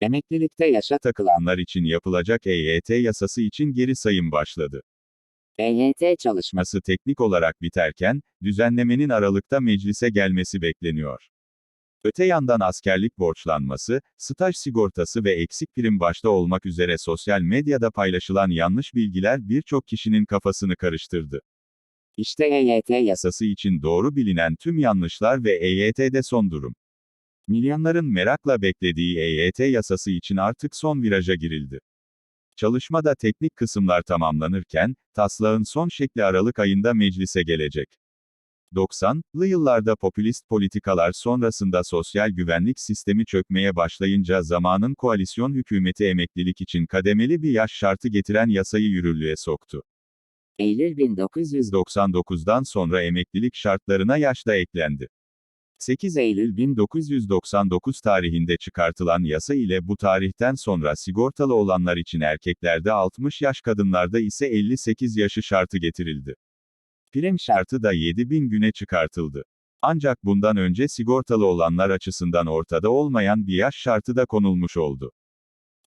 Emeklilikte yaşa takılanlar için yapılacak EYT yasası için geri sayım başladı. EYT çalışması teknik olarak biterken, düzenlemenin Aralık'ta meclise gelmesi bekleniyor. Öte yandan askerlik borçlanması, staj sigortası ve eksik prim başta olmak üzere sosyal medyada paylaşılan yanlış bilgiler birçok kişinin kafasını karıştırdı. İşte EYT. Yasası için doğru bilinen tüm yanlışlar ve EYT'de son durum. Milyonların merakla beklediği EYT yasası için artık son viraja girildi. Çalışmada teknik kısımlar tamamlanırken, taslağın son şekli Aralık ayında meclise gelecek. 90'lı yıllarda popülist politikalar sonrasında sosyal güvenlik sistemi çökmeye başlayınca zamanın koalisyon hükümeti emeklilik için kademeli bir yaş şartı getiren yasayı yürürlüğe soktu. Eylül 1900 1999'dan sonra emeklilik şartlarına yaş da eklendi. 8 Eylül 1999 tarihinde çıkartılan yasa ile bu tarihten sonra sigortalı olanlar için erkeklerde 60 yaş kadınlarda ise 58 yaşı şartı getirildi. Prim şartı da 7000 güne çıkartıldı. Ancak bundan önce sigortalı olanlar açısından ortada olmayan bir yaş şartı da konulmuş oldu.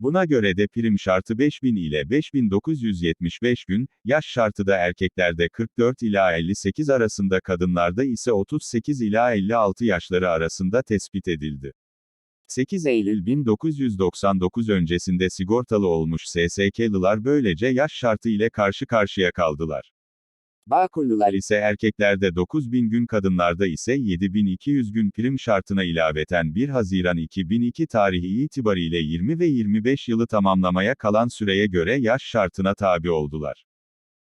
Buna göre de prim şartı 5000 ile 5975 gün, yaş şartı da erkeklerde 44 ila 58 arasında kadınlarda ise 38 ila 56 yaşları arasında tespit edildi. 8 Eylül 1999 öncesinde sigortalı olmuş SSK'lılar böylece yaş şartı ile karşı karşıya kaldılar. Bağkurlular ise erkeklerde 9000 gün kadınlarda ise 7200 gün prim şartına ilaveten 1 Haziran 2002 tarihi itibariyle 20 ve 25 yılı tamamlamaya kalan süreye göre yaş şartına tabi oldular.